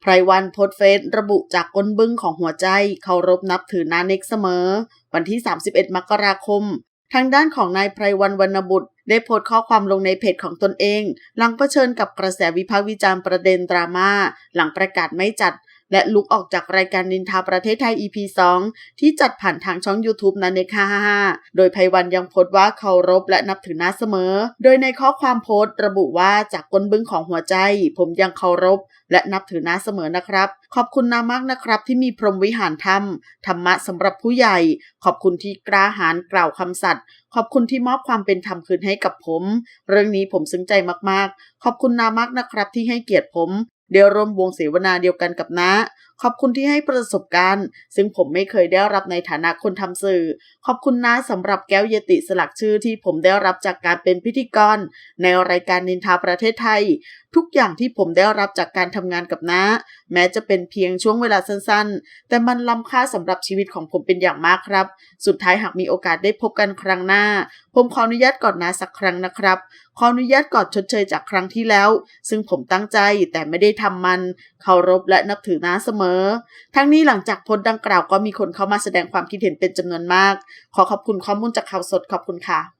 ไพรวันโพสเฟซระบุจากก้นบึ้งของหัวใจเคารพนับถือนาเน็กเสมอ วันที่ 31 มกราคม ทางด้านของนายไพรวันวรรณบุตร ได้โพสข้อความลงในเพจของตนเอง หลังเผชิญกับกระแสวิพากษ์วิจารณ์ประเด็นดราม่าหลังประกาศไม่จัด และลุกออกจากรายการนินทาประเทศไทย EP 2 ที่จัดผ่านทางช่อง YouTube นันเนก555โดยไพวันยังโพสต์ว่าเคารพและนับถือน้าเสมอ โดยในข้อความโพสต์ระบุว่าจากก้นบึ้งของหัวใจ ผมยังเคารพ และนับถือน้าเสมอนะครับ ขอบคุณนามากนะครับ ที่มีพรหมวิหารธรรม ธรรมะสำหรับผู้ใหญ่ ขอบคุณที่กล้าหาญกล่าวคำสัตย์ขอบคุณที่มอบความเป็นธรรมคืนให้กับผม เรื่องนี้ผมซึ้งใจมากๆ ขอบคุณนามากนะครับที่ให้เกียรติผม เดี๋ยวร่วมวงเสวนาเดียวกันกับน้า ขอบคุณที่ให้ประสบการณ์ ซึ่งผมไม่เคยได้รับในฐานะคนทำสื่อ ขอบคุณน้าสำหรับแก้วเยติสลักชื่อที่ผมได้รับจากการเป็นพิธีกร ในรายการนินทาประเทศไทย ทุกอย่างที่ผมได้รับจากการทำงานกับน้า แม้จะเป็นเพียงช่วงเวลาสั้นๆ แต่มันล้ำค่าสำหรับชีวิตของผมเป็นอย่างมากครับ สุดท้ายหากมีโอกาสได้พบกันครั้งหน้า ผมขออนุญาตกอดน้าสักครั้งนะครับ ขออนุญาตกอดชดเชยจากครั้งที่แล้ว ซึ่งผมตั้งใจแต่ไม่ได้ทำมัน เคารพและนับถือน้าเสมออ ทั้งนี้หลังจากโพสต์ดังกล่าวก็มีคนเข้ามาแสดงความคิดเห็นเป็นจำนวนมาก ขอขอบคุณข้อมูลจากข่าวสดขอบคุณค่ะ